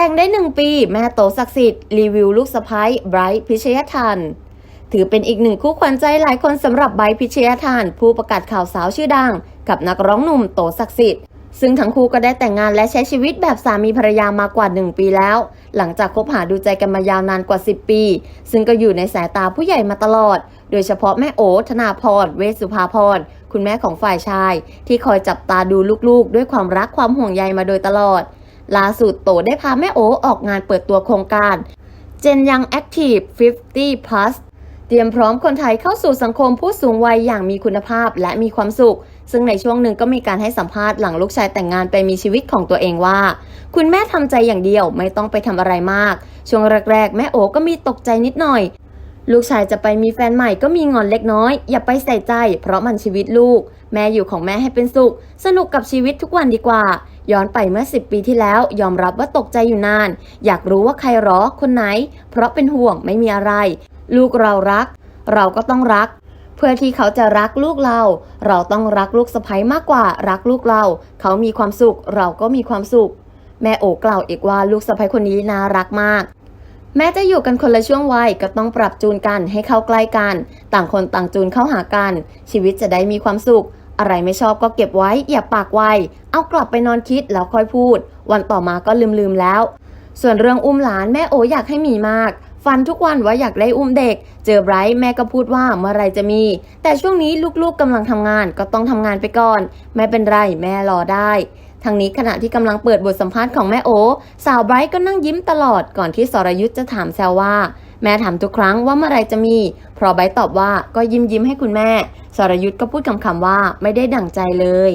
แต่งได้หนึ่งปี แม่โตศักดิ์สิทธิ์รีวิวลูกสะพ้ายไบรท์พิชยทันถือเป็นอีกหนึ่งคู่ขวัญใจหลายคนสำหรับไบรท์พิชยทันผู้ประกาศข่าวสาวชื่อดัง กับนักร้องหนุ่มโตศักดิ์สิทธิ์ ซึ่งทั้งคู่ก็ได้แต่งงานและใช้ชีวิตแบบสามีภรรยามากว่า 1 ปีแล้ว หลังจากคบหาดูใจกันมายาวนานกว่า 10 ปี ซึ่งก็อยู่ในสายตาผู้ใหญ่มาตลอด โดยเฉพาะแม่โอธนาพร เวสุภาพร คุณแม่ของฝ่ายชาย ที่คอยจับตาดูลูกๆ ด้วยความรักความห่วงใยมาโดยตลอด ล่าสุดโตได้พาแม่โอออกงานเปิดตัวโครงการ Gen Young Active 50 plus เตรียมพร้อมคนไทยเข้าสู่สังคมผู้สูงวัยอย่างมีคุณภาพและมีความสุข ซึ่งในช่วงหนึ่งก็มีการให้สัมภาษณ์หลังลูกชายแต่งงานไปมีชีวิตของตัวเองว่า คุณแม่ทำใจอย่างเดียวไม่ต้องไปทำอะไรมาก ช่วงแรกๆ แม่โอก็มีตกใจนิดหน่อย ลูกชายจะไปมีแฟนใหม่ก็มีงอนเล็กน้อย อย่าไปใส่ใจ เพราะมันชีวิตลูก แม่อยู่ของแม่ให้เป็นสุข สนุกกับชีวิตทุกวันดีกว่า ย้อนไปเมื่อ 10 ปีที่แล้วยอมรับว่าตกใจอยู่นาน อยากรู้ว่าใครหรอคนไหน เพราะเป็นห่วงไม่มีอะไร ลูกเรารัก เราก็ต้องรัก เพื่อที่เขาจะรักลูกเรา เราต้องรักลูกสะใภ้มากกว่ารักลูกเรา เขามีความสุข เราก็มีความสุข แม่โอกล่าวอีกว่าลูกสะใภ้คนนี้น่ารักมากแม้จะอยู่กันคนละช่วงวัยก็ต้องปรับจูนกันให้เข้าใกล้กัน ต่างคนต่างจูนเข้าหากัน ชีวิตจะได้มีความสุข อะไรไม่ชอบก็เก็บไว้อย่าปากไว เอากลับไปนอนคิดแล้วค่อยพูด วันต่อมาก็ลืมๆแล้ว ส่วนเรื่องอุ้มหลานแม่โออยากให้มีมาก ฟันทุกวันว่าอยากได้อุ้มเด็ก เจอไบรท์แม่ก็พูดว่าเมื่อไรจะมี แต่ช่วงนี้ลูกๆกำลังทำงานก็ต้องทำงานไปก่อน ไม่เป็นไรแม่รอได้ทั้งนี้ขณะที่กำลังเปิดบทสัมภาษณ์ของแม่โอ สาวไบรท์ก็นั่งยิ้มตลอดก่อนที่สรยุทธ์จะถามแซวว่า แม่ถามทุกครั้งว่าเมื่อไรจะมี เพราะไบตอบว่าก็ยิ้มยิ้มให้คุณแม่ สรยุทธ์ก็พูดคำคำว่าไม่ได้ดั่งใจเลย